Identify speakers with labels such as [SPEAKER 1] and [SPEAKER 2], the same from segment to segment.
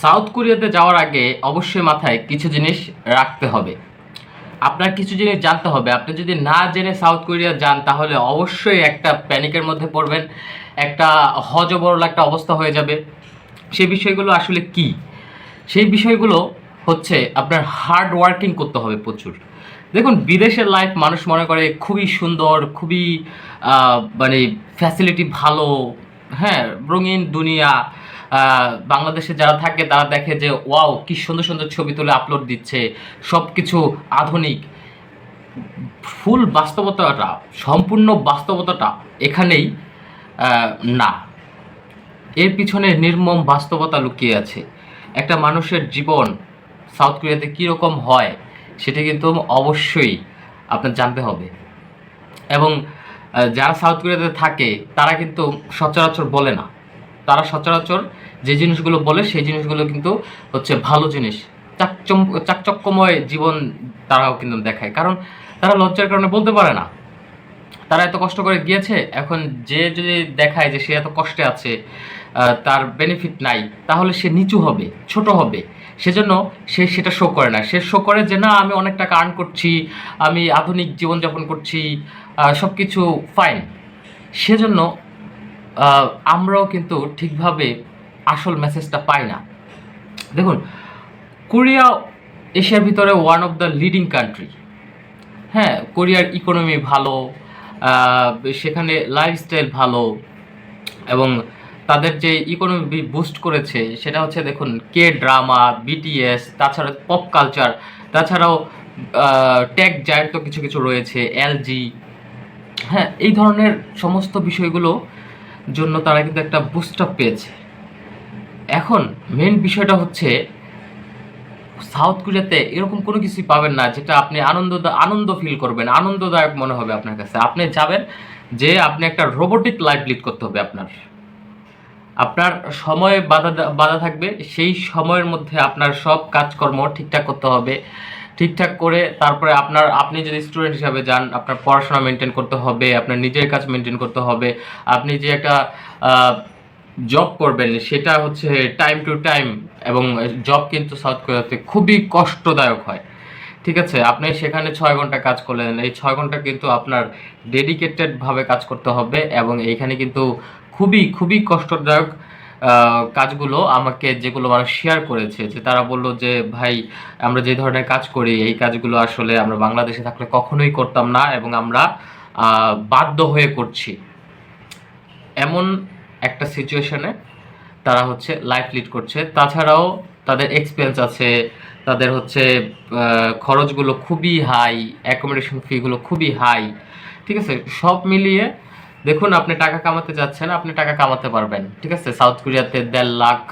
[SPEAKER 1] South কোরিয়াতে যাওয়ার আগে অবশ্যই মাথায় কিছু জিনিস রাখতে হবে। আপনার কিছু জিনিস জানতে হবে। আপনি যদি না জেনে সাউথ কোরিয়া যান, তাহলে অবশ্যই একটা প্যানিকের মধ্যে পড়বেন। একটা হজবরল একটা অবস্থা হয়ে যাবে। সেই বিষয়গুলো আসলে কি? সেই বিষয়গুলো হচ্ছে আপনার হার্ড ওয়ার্কিং করতে হবে প্রচুর। দেখুন, বিদেশের লাইফ মানুষ মনে করে খুবই সুন্দর, খুবই মানে ফ্যাসিলিটি ভালো হ্যাঁ রঙিন দুনিয়া। বাংলাদেশে যারা থাকে তারা দেখে যে, ওয়াও, কি সুন্দর সুন্দর ছবি তুলে আপলোড দিচ্ছে। সব কিছু আধুনিক। ফুল বাস্তবতাটা, সম্পূর্ণ বাস্তবতাটা এখানেই না। এর পিছনে নির্মম বাস্তবতা লুকিয়ে আছে। একটা মানুষের জীবন সাউথ কোরিয়াতে কীরকম হয়, সেটা কিন্তু অবশ্যই আপনার জানতে হবে। এবং যারা সাউথ কোরিয়াতে থাকে, তারা কিন্তু সচরাচর বলে না। তারা সচরাচর যে জিনিসগুলো বলে সেই জিনিসগুলো কিন্তু হচ্ছে ভালো জিনিস। চাকচম, চাকচক্যময় জীবন তারাও কিন্তু দেখায়। কারণ তারা লজ্জার কারণে বলতে পারে না। তারা এত কষ্ট করে গিয়েছে, এখন যে যদি দেখায় যে সে এত কষ্টে আছে তার বেনিফিট নাই, তাহলে সে নিচু হবে, ছোট হবে। সেজন্য সে সেটা শো করে না। সে শো করে যে, না, আমি অনেক টাকা আর্ন করছি, আমি আধুনিক জীবনযাপন করছি সব কিছু ফাইন সেজন্য আমরাও কিন্তু ঠিকভাবে আসল মেসেজটা পাই না। দেখুন, কোরিয়া, এশিয়ার ভিতরে one of the leading country হ্যাঁ কোরিয়ার ইকোনমি ভালো সেখানে লাইফস্টাইল ভালো, এবং তাদের যে ইকোনমি বুস্ট করেছে, সেটা হচ্ছে দেখুন কে ড্রামা বিটিএস তাছাড়া পপ কালচার তাছাড়াও টেক জায়ান্ট তো কিছু কিছু রয়েছে এলজি হ্যাঁ এই ধরনের সমস্ত বিষয়গুলো জন্য তারা কিন্তু একটা বুস্ট আপ পেয়েছে। এখন মেন বিষয়টা হচ্ছে, সাউথ কোরিয়াতে এরকম কোনো কিছুই পাবেন না যেটা আপনি আনন্দ আনন্দ ফিল করবেন, আনন্দদায়ক মনে হবে আপনার কাছে। আপনি যাবেন যে আপনি একটা রোবোটিক লাইফ লিড করতে হবে আপনার। আপনার সময় বাধা বাধা থাকবে, সেই সময়ের মধ্যে আপনার সব কাজকর্ম ঠিকঠাক করতে হবে। ঠিকঠাক করে তারপরে আপনার, আপনি যদি স্টুডেন্ট হিসাবে যান, আপনার পড়াশোনা মেনটেন করতে হবে, আপনার নিজের কাজ মেনটেন করতে হবে, আপনি যে একটা জব করবেন, সেটা হচ্ছে টাইম টু টাইম এবং জব কিন্তু সাউথ কোরিয়াতে খুবই কষ্টদায়ক হয়। ঠিক আছে? আপনি সেখানে ছয় ঘণ্টা কাজ করলেন, এই ছয় ঘণ্টা কিন্তু আপনার ডেডিকেটেডভাবে কাজ করতে হবে এবং এইখানে কিন্তু খুবই খুবই কষ্টদায়ক কাজগুলো আমাকে যেগুলো মানুষ শেয়ার করেছে, যে তারা বলল যে, ভাই, আমরা যে ধরনের কাজ করি, এই কাজগুলো আসলে আমরা বাংলাদেশে থাকলে কখনোই করতাম না এবং আমরা বাধ্য হয়ে করছি। এমন একটা সিচুয়েশনে তারা হচ্ছে লাইফ লিড করছে। তাছাড়াও তাদের এক্সপেন্স আছে, তাদের হচ্ছে খরচগুলো খুবই হাই অ্যাকোমোডেশন ফিগুলো খুবই হাই ঠিক আছে? সব মিলিয়ে দেখুন, আপনি টাকা কামাতে যাচ্ছেন, আপনি টাকা কামাতে পারবেন, ঠিক আছে? সাউথ কোরিয়াতে দেড় লাখ,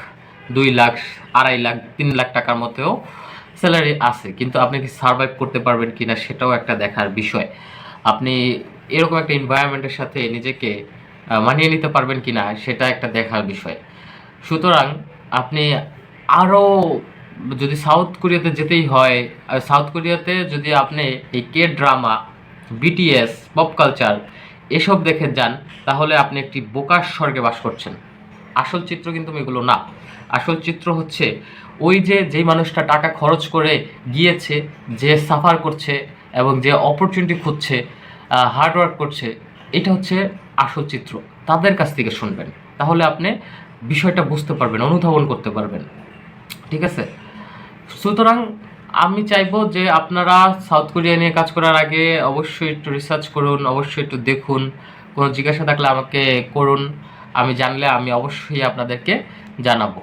[SPEAKER 1] দুই লাখ, আড়াই লাখ, তিন লাখ টাকার মতেও স্যালারি আছে, কিন্তু আপনি কি সার্ভাইভ করতে পারবেন কি না সেটাও একটা দেখার বিষয়। আপনি এরকম একটা এনভায়রনমেন্টের সাথে নিজেকে মানিয়ে নিতে পারবেন কি না সেটা একটা দেখার বিষয়। সুতরাং আপনি আরও যদি সাউথ কোরিয়াতে যেতেই হয় সাউথ কোরিয়াতে যদি আপনি এই K drama BTS pop culture এসব দেখে যান, তাহলে আপনি একটি বোকার স্বর্গে বাস করছেন। আসল চিত্র কিন্তু এগুলো না। আসল চিত্র হচ্ছে ওই যে যেই মানুষটা টাকা খরচ করে গিয়েছে, যে সাফার করছে এবং যে অপরচুনিটি খুঁজছে হার্ডওয়ার্ক করছে, এটা হচ্ছে আসল চিত্র। তাদের কাছ থেকে শুনবেন। তাহলে আপনি বিষয়টা বুঝতে পারবেন, অনুধাবন করতে পারবেন। ঠিক আছে? সুতরাং আমি চাইব যে আপনারা সাউথ কোরিয়া নিয়ে কাজ করার আগে অবশ্যই একটু রিসার্চ করুন, অবশ্যই একটু দেখুন। কোনো জিজ্ঞাসা থাকলে আমাকে করুন। আমি জানলে আমি অবশ্যই আপনাদেরকে জানাব।